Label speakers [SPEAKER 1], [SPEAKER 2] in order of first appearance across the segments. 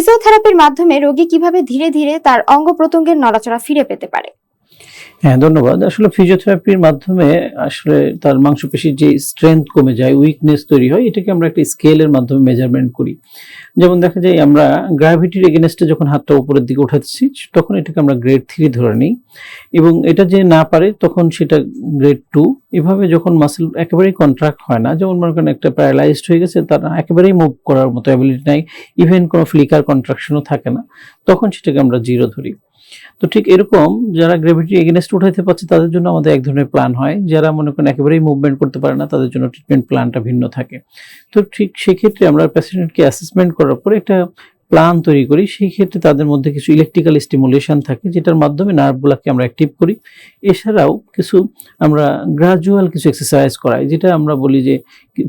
[SPEAKER 1] ফিজিওথেরাপির মাধ্যমে রোগী কীভাবে ধীরে ধীরে তার অঙ্গ প্রত্যঙ্গের নড়াচড়া ফিরে পেতে পারে?
[SPEAKER 2] হ্যাঁ ধন্যবাদ। আসলে ফিজিওথেরাপির মাধ্যমে আসলে তার মাংসপেশির যে স্ট্রেংথ কমে যায় উইকনেস তৈরি হয়, এটাকে আমরা একটা স্কেলের মাধ্যমে মেজারমেন্ট করি। যেমন দেখা যায়, আমরা গ্র্যাভিটির এগেনস্টে যখন হাতটা উপরের দিকে উঠাচ্ছি, তখন এটাকে আমরা গ্রেড থ্রি ধরে নিই এবং এটা যে না পারে, তখন সেটা গ্রেড টু এভাবে যখন মাসেল একেবারেই কন্ট্রাক্ট হয় না, যেমন মনে করেন একটা প্যারালাইজড হয়ে গেছে, তার একেবারেই মুভ করার মতো অ্যাবিলিটি নাই ইভেন কোনো ফ্লিকার কন্ট্রাকশনও থাকে না, তখন সেটাকে আমরা জিরো ধরি। তো ঠিক এরকম যারা গ্র্যাভিটি এগেনস্ট উঠাইতে পারছে, তাদের জন্য আমাদের এক ধরনের প্ল্যান হয়। যারা মনে করেন একেবারেই মুভমেন্ট করতে পারে না, তাদের জন্য ট্রিটমেন্ট প্ল্যানটা ভিন্ন থাকে। তো ঠিক সেক্ষেত্রে আমরা পেশেন্টকে অ্যাসেসমেন্ট করার পরে একটা প্ল্যান তৈরি করি। সেই ক্ষেত্রে তাদের মধ্যে কিছু ইলেকট্রিক্যাল স্টিমুলেশন থাকে, যেটার মাধ্যমে নার্ভগুলোকে আমরা অ্যাক্টিভ করি। এছাড়াও কিছু আমরা গ্রাজুয়াল কিছু এক্সারসাইজ করাই, যেটা আমরা বলি যে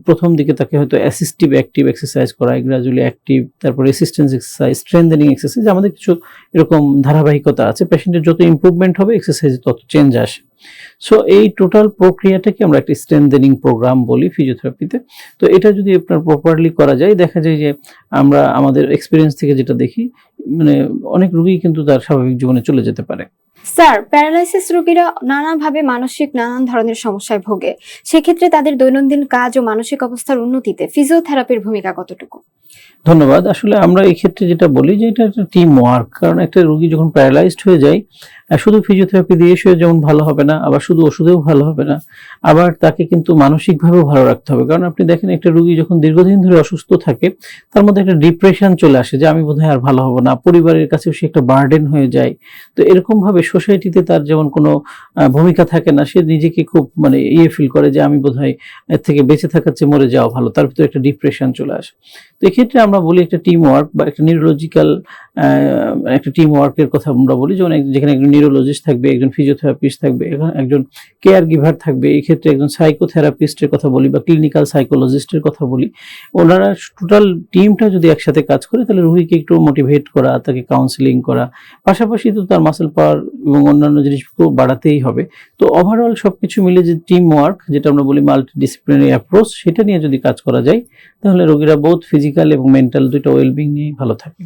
[SPEAKER 2] প্রথম দিকে তাকে হয়তো অ্যাসিস্টিভ অ্যাক্টিভ এক্সারসাইজ করাই গ্রাজুয়ালি অ্যাক্টিভ তারপর রেসিস্টেন্স এক্সারসাইজ স্ট্রেন্থেনিং এক্সারসাইজ আমাদের কিছু এরকম ধারাবাহিকতা আছে। পেশেন্টের যত ইমপ্রুভমেন্ট হবে এক্সারসাইজে তত চেঞ্জ আসে। সো এই টোটাল প্রক্রিয়াটাকে আমরা একটা স্ট্রেন্থেনিং প্রোগ্রাম বলি ফিজিওথেরাপিতে তো এটা যদি আপনার প্রপারলি করা যায়, দেখা যায় যে আমরা আমাদের এক্সপিরিয়েন্স থেকে যেটা দেখি মানে অনেক রুগী কিন্তু তার স্বাভাবিক জীবনে চলে যেতে পারে।
[SPEAKER 1] স্যার, প্যারালাইসিস রোগীরা নানাভাবে মানসিক নানান ধরনের সমস্যায় ভোগে। সেক্ষেত্রে তাদের দৈনন্দিন কাজ ও মানসিক অবস্থার উন্নতিতে ফিজিওথেরাপির ভূমিকা কতটুকু?
[SPEAKER 2] ধন্যবাদ। আসলে আমরা এই ক্ষেত্রে যেটা বলি যে এটা একটা টিম ওয়ার্ক কারণ একটা রোগী যখন প্যারালাইজড হয়ে যায় শুধু ফিজিওথেরাপি দিয়ে সে যেমন ভালো হবে না, আবার শুধু ওষুধেও ভালো হবে না, আবার তাকে কিন্তু মানসিকভাবেও ভালো রাখতে হবে। কারণ আপনি দেখেন একটা রুগী যখন দীর্ঘদিন ধরে অসুস্থ থাকে, তার মধ্যে একটা ডিপ্রেশন চলে আসে যে, আমি বোধহয় আর ভালো হব না। পরিবারের কাছেও সে একটা বার্ডেন হয়ে যায়। তো এরকমভাবে সোসাইটিতে তার যেমন কোনো ভূমিকা থাকে না, সে নিজেকে খুব মানে ইয়ে ফিল করে যে, আমি বোধহয় এর থেকে বেঁচে থাকার চেয়ে মরে যাওয়া ভালো। তার ভিতরে একটা ডিপ্রেশন চলে আসে। তো এক্ষেত্রে আমরা বলি একটা টিম ওয়ার্ক বা একটা নিউরোলজিক্যাল একটা টিম ওয়ার্কের কথা আমরা বলি। যেমন যেখানে একজন নিউরোলজিস্ট থাকবে, একজন ফিজিওথেরাপিস্ট থাকবে একজন কেয়ার গিভার থাকবে, এই ক্ষেত্রে একজন সাইকোথেরাপিস্টের কথা বলি বা ক্লিনিক্যাল সাইকোলজিস্টের কথা বলি। ওনারা টোটাল টিমটা যদি একসাথে কাজ করে, তাহলে রোগীকে একটু মোটিভেট করা, তাকে কাউন্সিলিং করা। পাশাপাশি তো তার মাসেল পাওয়ার এবং অন্যান্য জিনিসগুলো বাড়াতেই হবে। তো ওভারঅল সবকিছু মিলে যে টিম ওয়ার্ক যেটা আমরা বলি মাল্টি ডিসিপ্লিনারি অ্যাপ্রোচ সেটা নিয়ে যদি কাজ করা যায়, তাহলে রোগীরা বোধ ফিজিক্যাল এবং মেন্টাল দুটো ওয়েলবিং নিয়েই ভালো থাকে